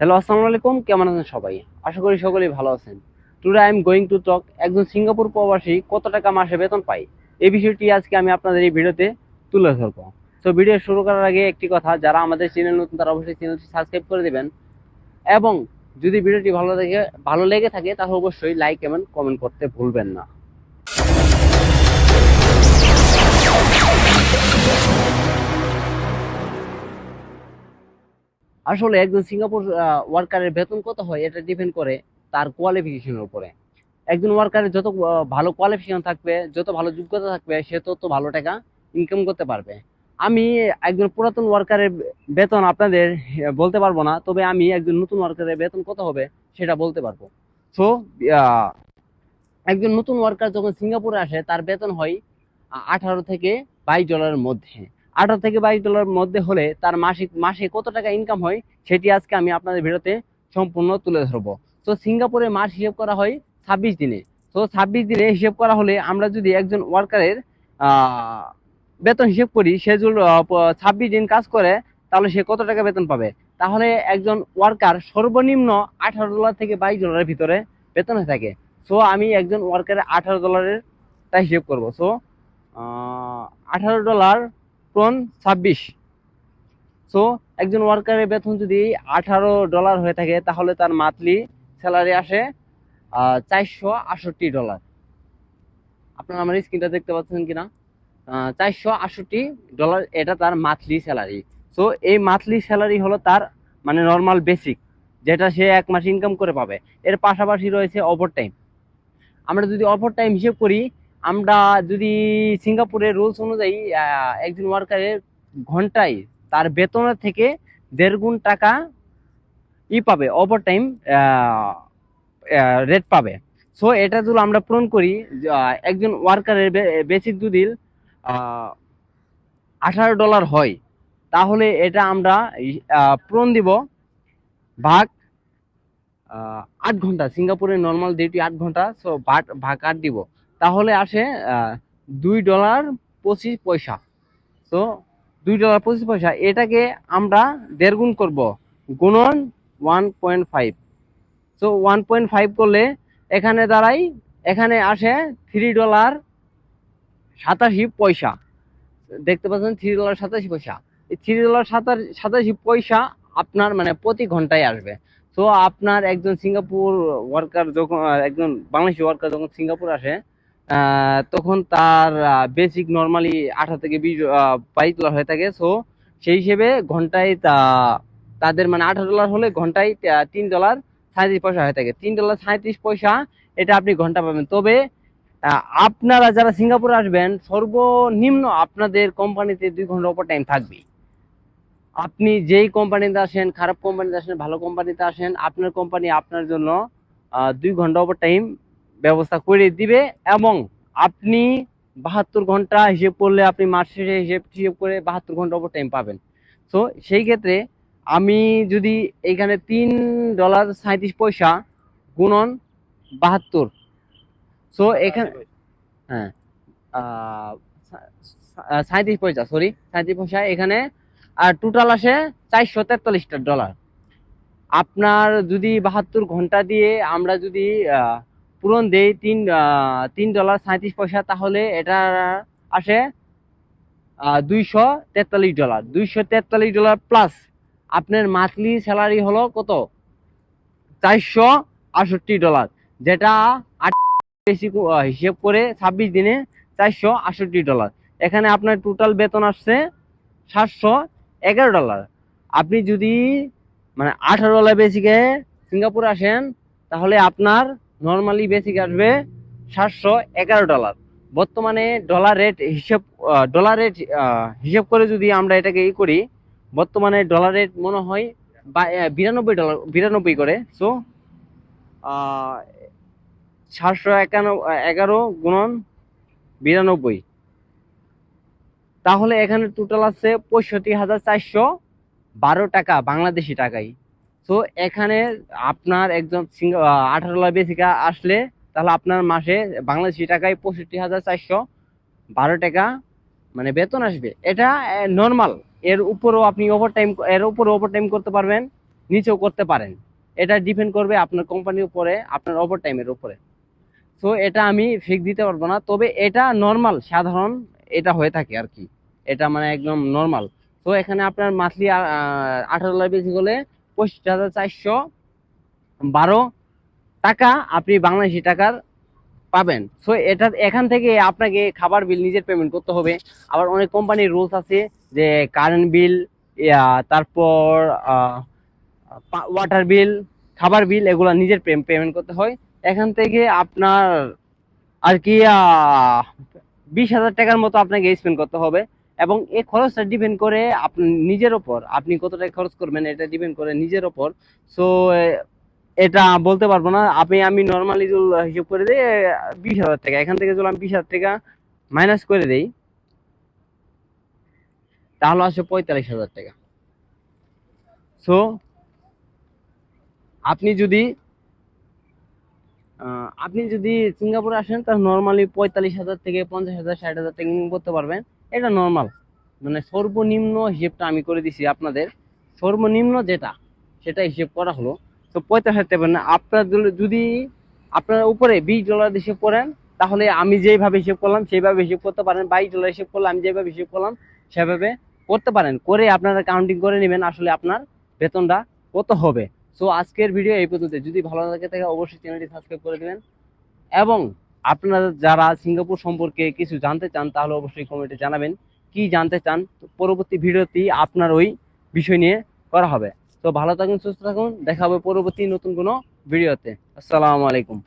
Hello, আসসালামু আলাইকুম। কেমন আছেন সবাই? আশা করি সকলেই ভালো আছেন। Today I am going to talk একজন সিঙ্গাপুর প্রবাসী কত টাকা মাসে বেতন পায়? এই বিষয়টি আজকে আমি আপনাদের এই ভিডিওতে তুলে ধরবো। তো ভিডিও শুরু করার আগে একটি কথা, যারা আমাদের চ্যানেল নতুন, তারা অবশ্যই চ্যানেলটি সাবস্ক্রাইব করে দেবেন। এবং যদি ভিডিওটি ভালো লাগে, ভালো লেগে থাকে, তাহলে অবশ্যই লাইক এবং কমেন্ট করতে ভুলবেন না। আসলে একজন সিঙ্গাপুর ওয়ার্কারের বেতন কত হয় এটা ডিপেন্ড করে তার কোয়ালিফিকেশনের উপরে। একজন ওয়ার্কারের যত ভালো কোয়ালিফিকেশন থাকবে, যত ভালো যোগ্যতা থাকবে, সে তত ভালো টাকা ইনকাম করতে পারবে। আমি একজন পুরাতন ওয়ার্কারের বেতন আপনাদের বলতে পারব না, তবে আমি একজন নতুন ওয়ার্কারের বেতন কত হবে সেটা বলতে পারব। সো একজন নতুন ওয়ার্কার যখন সিঙ্গাপুরে আসে, তার বেতন হয়, আঠারো থেকে বাইশ ডলারের মধ্যে। আঠারো থেকে বাইশ ডলারের মধ্যে হলে তার মাসিক, মাসে কত টাকা ইনকাম হয়, সেটি আজকে আমি আপনাদের ভিডিওতে সম্পূর্ণ তুলে ধরবো। তো সিঙ্গাপুরে মাস হিসেব করা হয় ছাব্বিশ দিনে। তো ছাব্বিশ দিনে হিসেব করা হলে আমরা যদি একজন ওয়ার্কারের বেতন হিসেব করি, সে ছাব্বিশ দিন কাজ করে, তাহলে সে কত টাকা বেতন পাবে? তাহলে একজন ওয়ার্কার সর্বনিম্ন আঠারো ডলার থেকে বাইশ ডলারের ভিতরে বেতন হয়ে থাকে। সো আমি একজন ওয়ার্কারের আঠারো ডলারের তা হিসেব করব। সো আঠারো ডলার কোন ছাব্বিশ। সো একজন ওয়ার্কারের বেতন যদি আঠারো ডলার হয়ে থাকে, তাহলে তার মান্থলি স্যালারি আসে চারশো আটষট্টি ডলার আপনারা আমার স্ক্রিনটা দেখতে পাচ্ছেন কিনা? চারশো আটষট্টি ডলার এটা তার মান্থলি স্যালারি সো এই মান্থলি স্যালারি হলো তার মানে নর্মাল বেসিক যেটা সে এক মাস ইনকাম করে পাবে। এর পাশাপাশি রয়েছে ওভার টাইম আমরা যদি ওভার টাইম হিসেব করি আমরা যদি সিঙ্গাপুরের রুলস অনুযায়ী একজন ওয়ার্কারের ঘন্টায় তার বেতনের থেকে দেড় গুণ টাকা ই পাবে ওভার টাইম রেট পাবে। সো এটা যদি আমরা পূরণ করি একজন ওয়ার্কারের বেসিক যদি আঠারো ডলার হয়, তাহলে এটা আমরা পূরণ দিব ভাগ আট ঘণ্টা। সিঙ্গাপুরের নর্মাল ডিউটি আট ঘণ্টা সো ভাগ ভাগ আট দিব। তাহলে আসে দুই ডলার পঁচিশ পয়সা। তো দুই ডলার পঁচিশ পয়সা, এটাকে আমরা দেড় গুণ করব, গুণন one point five. So one point five করলে এখানে দাঁড়াই, এখানে আসে থ্রি ডলার সাতাশি পয়সা। দেখতে পাচ্ছেন থ্রি ডলার সাতাশি পয়সা। এই থ্রি ডলার সাতাশি পয়সা আপনার মানে প্রতি ঘন্টায় আসবে। তো আপনার একজন সিঙ্গাপুর ওয়ার্কার যখন, একজন বাংলাদেশি ওয়ার্কার যখন সিঙ্গাপুর আসে তখন তার বেসিক নর্মালি আঠারো থেকে বিশ বাইশ ডলার হয়ে থাকে। সো সেই হিসেবে ঘন্টায় তা, তাদের মানে আঠারো ডলার হলে ঘন্টায় তিন ডলার সাঁত্রিশ পয়সা হয়ে থাকে। তিন ডলার সাঁত্রিশ পয়সা, এটা আপনি ঘণ্টা পাবেন। তবে আপনারা যারা সিঙ্গাপুরে আসবেন, সর্বনিম্ন আপনাদের কোম্পানিতে দুই ঘণ্টা ওপর টাইম থাকবে আপনি যেই কোম্পানিতে আসেন, খারাপ কোম্পানিতে আসেন, ভালো কোম্পানিতে আসেন, আপনার কোম্পানি আপনার জন্য দুই ঘণ্টা ওপর টাইম ব্যবস্থা করে দিবে এবং আপনি বাহাত্তর ঘণ্টা হিসেব করলে আপনি মাস শেষে হিসেব হিসেব করে বাহাত্তর ঘণ্টা ওভার টাইম পাবেন। তো সেই ক্ষেত্রে আমি যদি এখানে তিন ডলার সাঁত্রিশ পয়সা গুণন বাহাত্তর সো এখানে হ্যাঁ সাঁত্রিশ পয়সা সরি সাঁত্রিশ পয়সা এখানে আর টোটাল আসে চারশো তেতাল্লিশটা ডলার আপনার যদি বাহাত্তর ঘণ্টা দিয়ে আমরা যদি পূরণ দেই তিন তিন ডলার সাঁত্রিশ পয়সা, তাহলে এটা আসে দুইশো তেতাল্লিশ ডলার দুইশো তেতাল্লিশ ডলার প্লাস আপনার মান্থলি স্যালারি হলো কত? চারশো আটষট্টি ডলার যেটা আট বেশি হিসেব করে ছাব্বিশ দিনে চারশো আটষট্টি ডলার এখানে আপনার টোটাল বেতন আসছে সাতশো এগারো ডলার আপনি যদি মানে আঠারো ডলার বেসিকে সিঙ্গাপুর আসেন, তাহলে আপনার নর্মালি বেসিক আসবে সাতশো এগারো ডলার বর্তমানে ডলার রেট হিসেব ডলার রেট হিসেব করে যদি আমরা এটাকে ই করি, বর্তমানে ডলার রেট মনে হয় বিরানব্বই ডলার বিরানব্বই করে। সো সাতশো একান্ন এগারো গুণন বিরানব্বই। তাহলে এখানে টোটাল আছে পঁয়ষট্টি হাজার চারশো বারো টাকা, বাংলাদেশি টাকায়। তো এখানে আপনার একজন আঠারো ডলার বেসিকা আসলে, তাহলে আপনার মাসে বাংলাদেশি টাকায় পঁয়ষট্টি হাজার চারশো বারো টাকা মানে বেতন আসবে। এটা নর্মাল এর উপরেও আপনি ওভার টাইম এর উপরে ওভার টাইম করতে পারবেন, নিচেও করতে পারেন। এটা ডিপেন্ড করবে আপনার কোম্পানির উপরে, আপনার ওভার টাইমের উপরে। তো এটা আমি ফিক্স দিতে পারব না, তবে এটা নর্মাল সাধারণ, এটা হয়ে থাকে আর কি। এটা মানে একদম নর্মাল তো এখানে আপনার মান্থলি আঠারো ডলার বেশি হলে পঁচিশ হাজার চারশো বারো টাকা আপনি বাংলাদেশি টাকার পাবেন। সো এটা এখান থেকে আপনাকে খাবার বিল নিজের পেমেন্ট করতে হবে। আবার অনেক কোম্পানির রুলস আছে যে কারেন্ট বিল তারপর ওয়াটার বিল খাবার বিল এগুলো নিজের পেমেন্ট করতে হয়। এখান থেকে আপনার আর কি বিশ হাজার টাকার মতো আপনাকে স্পেন্ড করতে হবে। এবং এই খরচটা ডিপেন্ড করে আপনি নিজের ওপর। আপনি কত টাকা খরচ করবেন এটা ডিপেন্ড করে নিজের ওপর। সো এটা বলতে পারব না। আপনি, আমি নর্মালি হিসেব করে দিই বিশ হাজার টাকা। এখান থেকে যদি আমি বিশ হাজার টাকা মাইনাস করে দিই। তাহলে আসে পঁয়তাল্লিশ হাজার টাকা। সো আপনি যদি আপনি যদি সিঙ্গাপুরে আসেন, তাহলে নর্মালি পঁয়তাল্লিশ হাজার থেকে পঞ্চাশ হাজার, ষাট হাজার টাকা করতে পারবেন। এটা নর্মাল মানে সর্বনিম্ন হিসেবটা আমি করে দিছি আপনাদের। সর্বনিম্ন যেটা, সেটা হিসেব করা হলো। তো পঁয়তাল্লিশ হাজার টাকা না, আপনার যদি- আপনার উপরে বিশ ডলার হিসেব করেন, তাহলে আমি যেভাবে হিসেব করলাম সেইভাবে হিসেব করতে পারেন। বাইশ ডলার হিসেব করলে আমি যেভাবে হিসেব করলাম, সেভাবে করতে পারেন। করে আপনারা কাউন্টিং করে নেবেন, আসলে আপনার বেতনটা কত হবে। সো আজকের ভিডিও এই পর্যন্ত যদি ভালো লাগে থাকে অবশ্যই চ্যানেলটি সাবস্ক্রাইব করে দেবেন। এবং আপনারা যারা সিঙ্গাপুর সম্পর্কে কিছু জানতে চান, তাহলে অবশ্যই কমেন্টে জানাবেন। কি জানতে চান? পরবর্তী ভিডিওটি আপনার ওই বিষয় নিয়ে করা হবে। তো ভালো থাকুন, সুস্থ থাকুন। দেখা হবে পরবর্তী নতুন কোনো ভিডিওতে। আসসালামু আলাইকুম।